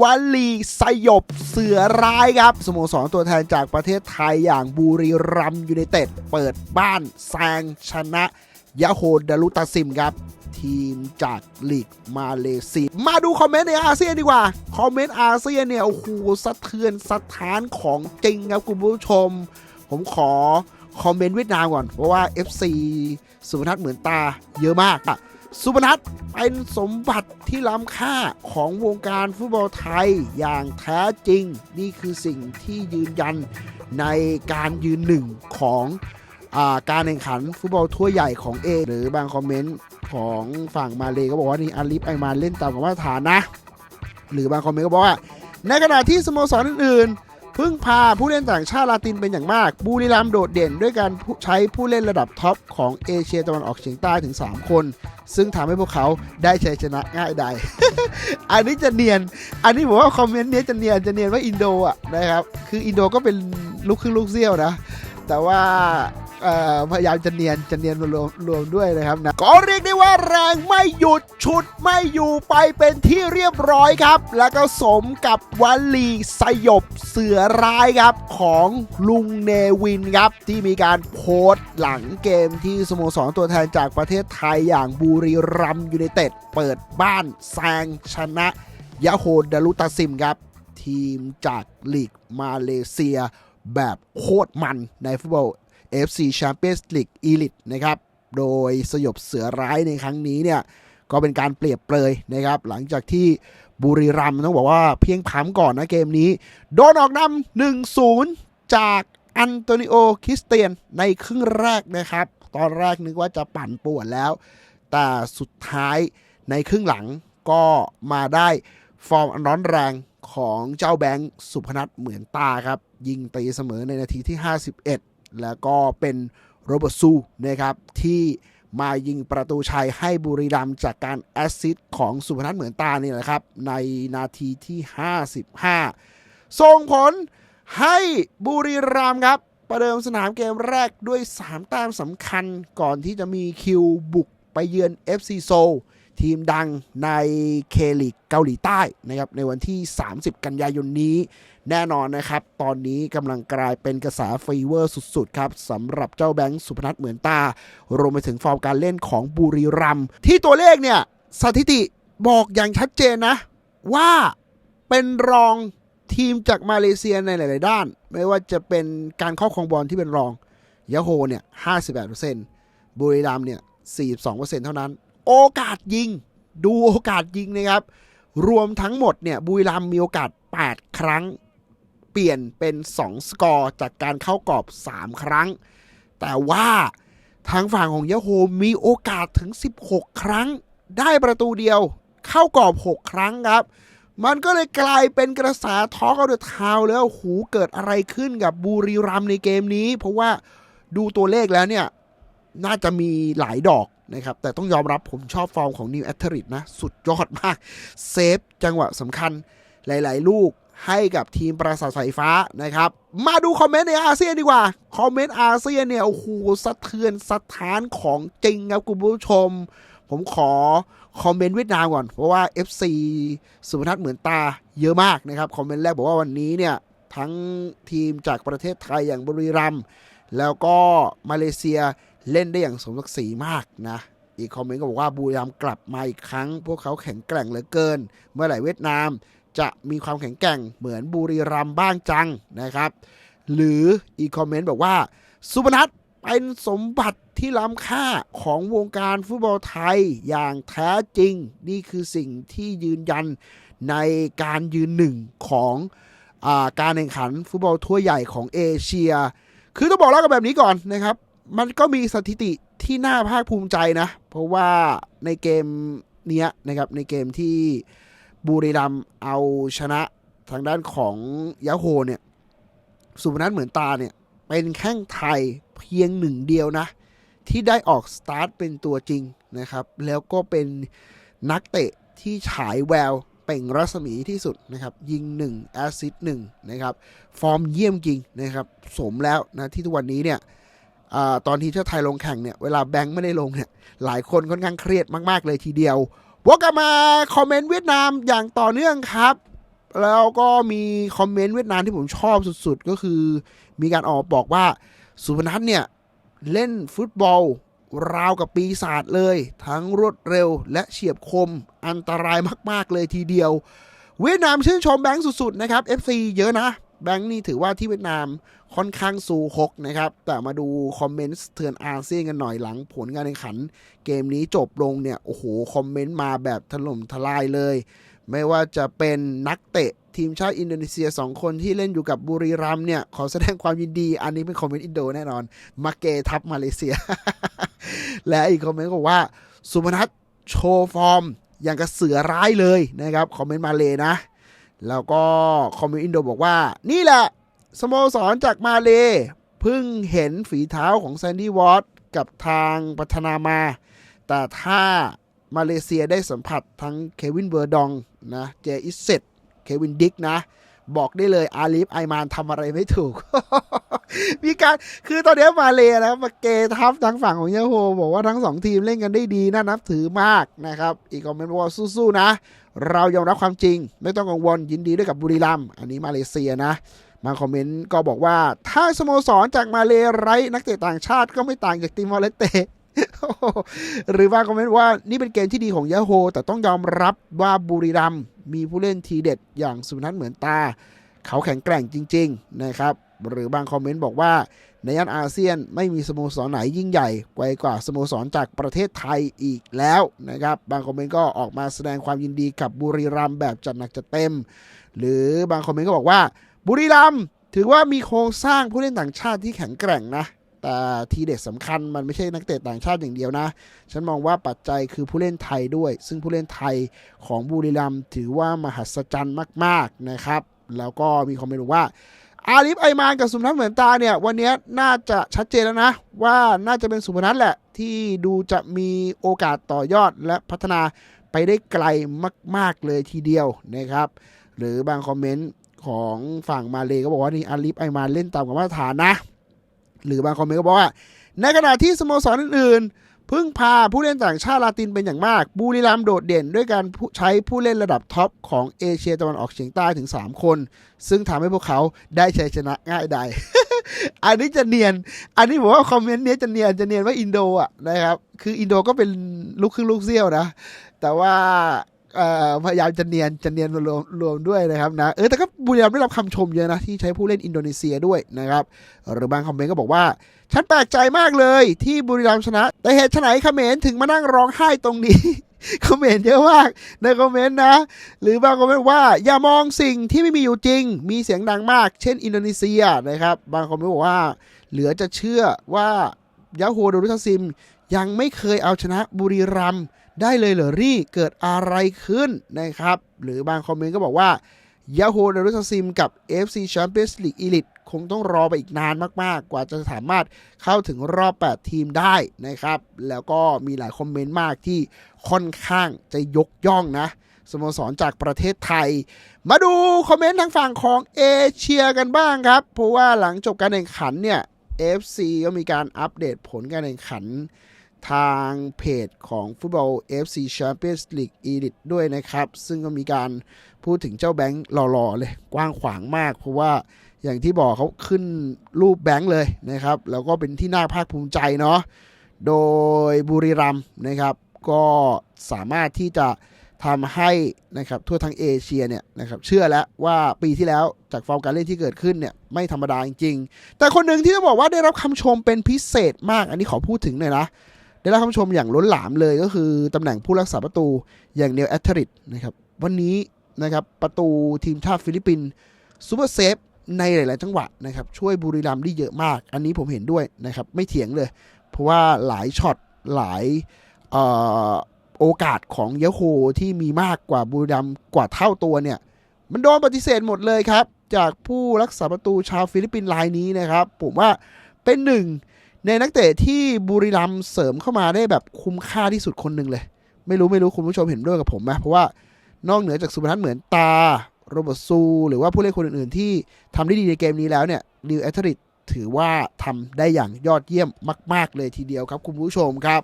วลีสยบเสือร้ายครับ สโมสรตัวแทนจากประเทศไทยอย่างบุรีรัมยูไนเต็ดเปิดบ้านแซงชนะยะโฮดารุตาซิมครับทีมจากลีกมาเลเซีย มาดูคอมเมนต์ในอาเซียนดีกว่า คอมเมนต์อาเซียนเนี่ยโอ้โหสะเทือนสถานของจริงครับคุณผู้ชม ผมขอคอมเมนต์เวียดนามก่อน เพราะว่า FC สุพนัทเหมือนตาเยอะมากอะ สุพนัทเป็นสมบัติที่ล้ำค่าของวงการฟุตบอลไทยอย่างแท้จริง นี่คือสิ่งที่ยืนยันในการยืนหนึ่งของอาการแข่งขันฟุตบอลทั่วใหญ่ของเอ หรือบางคอมเมนต์ของฝั่งมาเลก็บอกว่านี่อาลิฟไอมานเล่นตามกับมาตรฐานนะ หรือบางคอมเมนต์ก็บอกว่า ในขณะที่สโมสรอื่นๆ พึ่งพาผู้เล่นต่างชาติลาตินเป็นอย่างมาก บุรีรัมย์โดดเด่นด้วยการใช้ผู้เล่นระดับท็อปของเอเชียตะวันออกเฉียงใต้ถึง 3 คน ซึ่งทำให้พวกเขาได้ชัยชนะง่ายได้อันนี้จะเนียน อันนี้ผมว่าคอมเมนต์นี้จะเนียนจะเนียนว่าอินโดอะนะครับ คืออินโดก็เป็นลูกครึ่งลูกเซี่ยวนะ แต่ว่าพยายามจะเนียนจะเนียนรวมรวมด้วยนะครับนะก็เรียกได้ว่าแรงไม่หยุดชุดไม่อยู่ไปเป็นที่เรียบร้อยครับ แล้วก็สมกับวลีสยบเสือร้ายครับของลุงเนวินครับ ที่มีการโพสต์หลังเกมที่สโมสรตัวแทนจากประเทศไทยอย่างบุรีรัมย์ยูไนเต็ดเปิดบ้านแซงชนะยะโฮดารุตาซิมครับ ทีมจากลีกมาเลเซีย แบบโคตรมันในฟุตบอล FC Champions League Elite นะครับ โดยสยบเสือร้ายในครั้งนี้เนี่ย ก็เป็นการเปรียบเปรยนะครับ หลังจากที่บุรีรัมย์ต้องบอกว่าเพียงผำก่อนนะเกมนี้ โดนออกนำ1-0 จากอันโตนิโอคริสเตียนในครึ่งแรกนะครับ ตอนแรกนึกว่าจะปั่นป่วนแล้ว แต่สุดท้ายในครึ่งหลังก็มาได้ฟอร์มร้อนแรง ของเจ้าแบงค์สุพนัทเหมือนตาครับ ยิงตีเสมอในนาทีที่ 51 แล้วก็เป็นโรเบิร์ตซูนะครับที่มายิงประตูชัยให้บุรีรัมย์จากการแอสซิสต์ของสุพนัทเหมือนตานี่แหละครับ ในนาทีที่ 55 ส่งผลให้บุรีรัมย์ครับ ประเดิมสนามเกมแรกด้วย 3 แต้มสำคัญก่อนที่จะมีคิวบุกไปเยือน FC Seoul ทีมดังในเคลิกเกาหลีใต้นะครับในวันที่ 30 กันยายนนี้ แน่นอนนะครับ ตอนนี้กำลังกลายเป็นกระแสฟีเวอร์สุดๆ ครับสำหรับเจ้าแบงค์สุพนัทเหมือนตา รวมไปถึงฟอร์มการเล่นของบุรีรัมที่ตัวเลขเนี่ย สถิติบอกอย่างชัดเจนนะ ว่าเป็นรองทีมจากมาเลเซียในหลาย ๆ ด้าน ไม่ว่าจะเป็นการครอบครองบอลที่เป็นรองยะโฮเนี่ย 58%บุรีรัมเนี่ย 42%เท่านั้น โอกาสยิง ดูโอกาสยิงนะครับ รวมทั้งหมดเนี่ยบุรีรัมมีโอกาส 8 ครั้ง เปลี่ยนเป็น 2 สกอร์จากการเข้ากรอบ 3 ครั้ง แต่ว่าทางฝั่งของยะโฮมีโอกาสถึง 16 ครั้ง ได้ประตูเดียวเข้ากรอบ 6 ครั้งครับมันก็เลยกลายเป็นกระแสทอล์กเอาเดอะทาวแล้วหูเกิดอะไรขึ้นกับบุรีรัมในเกมนี้ เพราะว่าดูตัวเลขแล้วเนี่ย น่าจะมีหลายดอก นะครับ แต่ต้องยอมรับผมชอบฟอร์มของนิวแอตเทอริดนะ สุดยอดมาก เซฟจังหวะสำคัญหลาย ๆ ลูกให้กับทีมปราสาทสายฟ้านะครับ มาดูคอมเมนต์ในอาเซียนดีกว่า คอมเมนต์อาเซียนเนี่ยโอ้โหสะเทือนสถานของจริงครับคุณผู้ชม ผมขอคอมเมนต์เวียดนามก่อน เพราะว่า FC สุพนัทเหมือนตาเยอะมากนะครับ คอมเมนต์แรกบอกว่าวันนี้เนี่ย ทั้งทีมจากประเทศไทยอย่างบุรีรัมย์แล้วก็มาเลเซีย เล่นได้อย่างสมศักดิ์ศรีมากนะ อีกคอมเมนต์ก็บอกว่าบุรีรัมย์กลับมาอีกครั้ง พวกเขาแข็งแกร่งเหลือเกิน เมื่อไหร่เวียดนาม จะมีความแข็งแกร่งเหมือนบุรีรัมย์บ้างจังนะครับ หรืออีกคอมเมนต์บอกว่าสุพนัทเป็นสมบัติที่ล้ำค่าของวงการฟุตบอลไทยอย่างแท้จริง นี่คือสิ่งที่ยืนยันในการยืนหนึ่งของอการแข่งขันฟุตบอลทั่วใหญ่ของเอเชีย คือต้องบอกเล่ากันแบบนี้ก่อนนะครับ มันก็มีสถิติที่น่าภาคภูมิใจนะ เพราะว่าในเกมเนี้ยนะครับในเกมที่บุรีรัมเอาชนะทางด้านของยาโฮเนี่ยสุพนัทเหมือนตาเนี่ยเป็นแข้งไทยเพียงหนึ่งเดียวนะ ที่ได้ออกสตาร์ทเป็นตัวจริงนะครับ แล้วก็เป็นนักเตะที่ฉายแววเป่งรัศมีที่สุดนะครับ ยิง1แอสซิสต์หนึ่งนะครับ ฟอร์มเยี่ยมจริงนะครับ สมแล้วนะที่ทุกวันนี้เนี่ย ตอนที่เจ้าไทยลงแข่งเนี่ย เวลาแบงค์ไม่ได้ลงเนี่ย หลายคนค่อนข้างเครียดมาก ๆ เลยทีเดียววกกลับมาคอมเมนต์เวียดนามอย่างต่อเนื่องครับ แล้วก็มีคอมเมนต์เวียดนามที่ผมชอบสุดๆ ก็คือ มีการออกบอกว่าสุพนัทเนี่ย เล่นฟุตบอลราวกับปีศาจเลย ทั้งรวดเร็วและเฉียบคมอันตรายมาก ๆ เลยทีเดียว เวียดนามชื่นชมแบงค์สุด ๆ นะครับ FC เยอะนะ แบงค์นี่ถือว่าที่เวียดนามค่อนข้างสูฮกนะครับ แต่มาดูคอมเมนต์เตือนอาเซียนกันหน่อยหลังผลการแข่งขัน เกมนี้จบลงเนี่ย โอ้โห คอมเมนต์มาแบบถล่มทลายเลย ไม่ว่าจะเป็นนักเตะทีมชาติอินโดนีเซีย 2 คนที่เล่นอยู่กับบุรีรัมเนี่ย ขอแสดงความยินดี อันนี้เป็นคอมเมนต์อินโดแน่นอนมาเกทับมาเลเซีย และอีกคอมเมนต์ก็บอกว่า สุพนัทโชว์ฟอร์ม อย่างกับเสือร้ายเลยนะครับคอมเมนต์มาเลยนะ แล้วก็คอมมิวอินโดบอกว่า นี่แหละ สโมสรจากมาเลเพิ่งเห็นฝีเท้าของแซนดี้วอตกับทางพัฒนามา แต่ถ้ามาเลเซียได้สัมผัสทั้งเควินเบอร์ดองนะ เจอิสเซตเควินดิกนะ บอกได้เลยอาลีฟไอมานทำอะไรไม่ถูก มีการคือตอนนี้มาเลนะมาเกทับทางฝั่งของยาโฮบอกว่าทั้งสองทีมเล่นกันได้ดีน่านับถือมากนะครับ อีกคอมเมนต์บอกว่าสู้ๆนะ เรายอมรับความจริง ไม่ต้องกังวลยินดีด้วยกับบุรีรัมย์อันนี้มาเลเซียนะบาคอมเมนต์ก็บอกว่า ถ้าสโมสรจากมาเลไร้นักเตะต่างชาติก็ไม่ต่างจากติมอร์เลสเต หรือบางคอมเมนต์ว่านี่เป็นเกมที่ดีของยาโฮแต่ต้องยอมรับว่าบุรีรัมมีผู้เล่นทีเด็ดอย่างสุนัทเหมือนตา เขาแข็งแกร่งจริง ๆ นะครับ หรือบางคอมเมนต์บอกว่า ในย่านอาเซียนไม่มีสโมสรไหนยิ่งใหญ่ไกลกว่าสโมสรจากประเทศไทยอีกแล้วนะครับ บางคอมเมนต์ก็ออกมาแสดงความยินดีกับบุรีรัมย์แบบจัดหนักจัดเต็ม หรือบางคอมเมนต์ก็บอกว่า บุรีรัมย์ถือว่ามีโครงสร้างผู้เล่นต่างชาติที่แข็งแกร่งนะ แต่ทีเด็ดสำคัญมันไม่ใช่นักเตะต่างชาติอย่างเดียวนะ ฉันมองว่าปัจจัยคือผู้เล่นไทยด้วย ซึ่งผู้เล่นไทยของบุรีรัมย์ถือว่ามหัศจรรย์มาก ๆนะครับ แล้วก็มีคอมเมนต์ว่าอาลิฟไอมานกับสุพนัทเหมือนตาเนี่ย วันนี้น่าจะชัดเจนแล้วนะ ว่าน่าจะเป็นสุพนัทแหละ ที่ดูจะมีโอกาสต่อยอดและพัฒนาไปได้ไกลมาก ๆ เลยทีเดียวนะครับ หรือบางคอมเมนต์ของฝั่งมาเลก็บอกว่านี่อาลิฟไอมานเล่นตามกับมาตรฐานนะ หรือบางคอมเมนต์ก็บอกว่า ในขณะที่สโมสรอื่นๆ พึ่งพาผู้เล่นต่างชาติลาตินเป็นอย่างมาก บุรีรัมย์โดดเด่นด้วยการใช้ผู้เล่นระดับท็อปของเอเชียตะวันออกเฉียงใต้ถึง 3 คน ซึ่งทำให้พวกเขาได้ชัยชนะง่ายได้อันนี้จะเนียน อันนี้ผมว่าคอมเมนต์นี้จะเนียนจะเนียนว่าอินโดอะนะครับ คืออินโดก็เป็นลูกครึ่งลูกเซี่ยวนะ แต่ว่า พยายามจะเนียนจะเนียนรวมรวมด้วยนะครับนะเออแต่ก็บุรีรัมย์ได้รับคำชมเยอะนะ ที่ใช้ผู้เล่นอินโดนีเซียด้วยนะครับ หรือบางคอมเมนต์ก็บอกว่า ฉันแปลกใจมากเลยที่บุรีรัมย์ชนะ แต่เหตุไฉนเขมรถึงมานั่งร้องไห้ตรงนี้คอมเมนต์เยอะมากในคอมเมนต์นะ หรือบางคอมเมนต์ว่าอย่ามองสิ่งที่ไม่มีอยู่จริง มีเสียงดังมาก เช่นอินโดนีเซียนะครับ บางคอมเมนต์บอกว่า เหลือจะเชื่อว่ายาโฮโดรุทซิม ยังไม่เคยเอาชนะบุรีรัมย์ ได้เลยเหรอรี่เกิดอะไรขึ้นนะครับ หรือบางคอมเมนต์ก็บอกว่ายาโฮเดรุสซิมกับ FC Champions League Elite คงต้องรอไปอีกนานมาก ๆ กว่าจะสามารถเข้าถึงรอบ 8 ทีมได้นะครับ แล้วก็มีหลายคอมเมนต์มากที่ค่อนข้างจะยกย่องนะสโมสรจากประเทศไทย มาดูคอมเมนต์ทางฝั่งของเอเชียกันบ้างครับ เพราะว่าหลังจบการแข่งขันเนี่ย FC ก็มีการอัปเดตผลการแข่งขัน ทางเพจของฟุตบอล FC Champions League Elite ด้วยนะครับ ซึ่งก็มีการพูดถึงเจ้าแบงค์หล่อๆเลย กว้างขวางมาก เพราะว่าอย่างที่บอกเขาขึ้นรูปแบงค์เลยนะครับ แล้วก็เป็นที่น่าภาคภูมิใจเนาะโดยบุรีรัมนะครับ ก็สามารถที่จะทำให้นะครับทั่วทั้งเอเชียเนี่ยนะครับเชื่อแล้วว่าปีที่แล้วจากฟอร์มการเล่นที่เกิดขึ้นเนี่ยไม่ธรรมดาจริงๆ แต่คนหนึ่งที่ต้องบอกว่าได้รับคำชมเป็นพิเศษมาก อันนี้ขอพูดถึงหน่อยนะ ได้รับคำชมอย่างล้นหลามเลยก็คือตำแหน่งผู้รักษาประตูอย่างเนลแอตเทริดนะครับวันนี้นะครับประตูทีมชาติฟิลิปปินส์ซูเปอร์เซฟในหลาย ๆ จังหวะนะครับช่วยบุรีรัมย์ได้เยอะมาก อันนี้ผมเห็นด้วยนะครับไม่เถียงเลย เพราะว่าหลายช็อตหลายออโอกาสของเยโฮที่มีมากกว่าบุรีรัมย์กว่าเท่าตัวเนี่ยมันโดนปฏิเสธหมดเลยครับ จากผู้รักษาประตูชาวฟิลิปปินส์รายนี้นะครับ ผมว่าเป็นหนึ่ง ในนักเตะที่บุรีรัมเสริมเข้ามาได้แบบคุ้มค่าที่สุดคนหนึ่งเลย ไม่รู้ไม่รู้คุณผู้ชมเห็นด้วยกับผมไหมเพราะว่านอกเหนือจากสุพนัทเหมือนตาโรเบร์ตซู หรือว่าผู้เล่นคนอื่นๆ ที่ทำได้ดีในเกมนี้แล้วเนี่ยนิวแอตเทริดถือว่าทำได้อย่างยอดเยี่ยมมาก ๆ เลยทีเดียวครับคุณผู้ชมครับ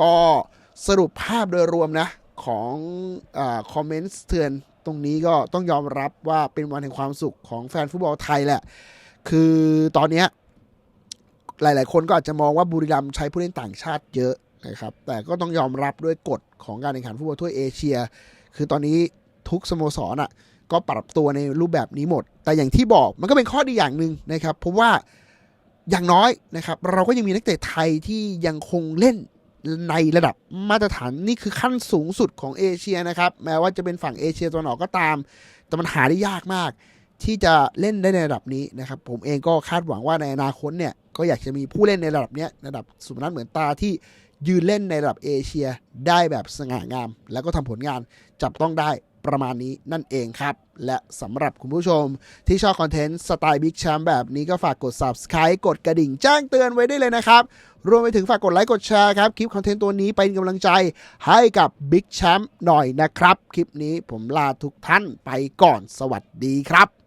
ก็สรุปภาพโดยรวมนะของคอมเมนต์เตือนตรงนี้ก็ต้องยอมรับว่าเป็นวันแห่งความสุขของแฟนฟุตบอลไทยแหละ คือตอนเนี้ย หลาย ๆ คนก็อาจจะมองว่าบุรีรัมย์ใช้ผู้เล่นต่างชาติเยอะนะครับ แต่ก็ต้องยอมรับด้วยกฎของการแข่งขันฟุตบอลทั่วเอเชีย คือตอนนี้ทุกสโมสรอะก็ปรับตัวในรูปแบบนี้หมด แต่อย่างที่บอกมันก็เป็นข้อดีอย่างหนึ่งนะครับ เพราะว่าอย่างน้อยนะครับ เราก็ยังมีนักเตะไทยที่ยังคงเล่นในระดับมาตรฐานนี่คือขั้นสูงสุดของเอเชียนะครับ แม้ว่าจะเป็นฝั่งเอเชียตะวันออกก็ตาม แต่มันหาได้ยากมาก ที่จะเล่นได้ในระดับนี้นะครับ ผมเองก็คาดหวังว่าในอนาคตเนี่ย ก็อยากจะมีผู้เล่นในระดับเนี้ยระดับสุพนัทเหมือนตาที่ยืนเล่นในระดับเอเชียได้แบบสง่างาม แล้วก็ทำผลงานจับต้องได้ประมาณนี้นั่นเองครับ และสำหรับคุณผู้ชมที่ชอบคอนเทนต์สไตล์บิ๊กแชมป์แบบนี้ก็ฝากกด subscribe กดกระดิ่งแจ้งเตือนไว้ได้เลยนะครับ รวมไปถึงฝากกดไลค์กดแชร์ครับ คลิปคอนเทนต์ตัวนี้เป็นกำลังใจให้กับบิ๊กแชมป์หน่อยนะครับ คลิปนี้ผมลาทุกท่านไปก่อนสวัสดีครับ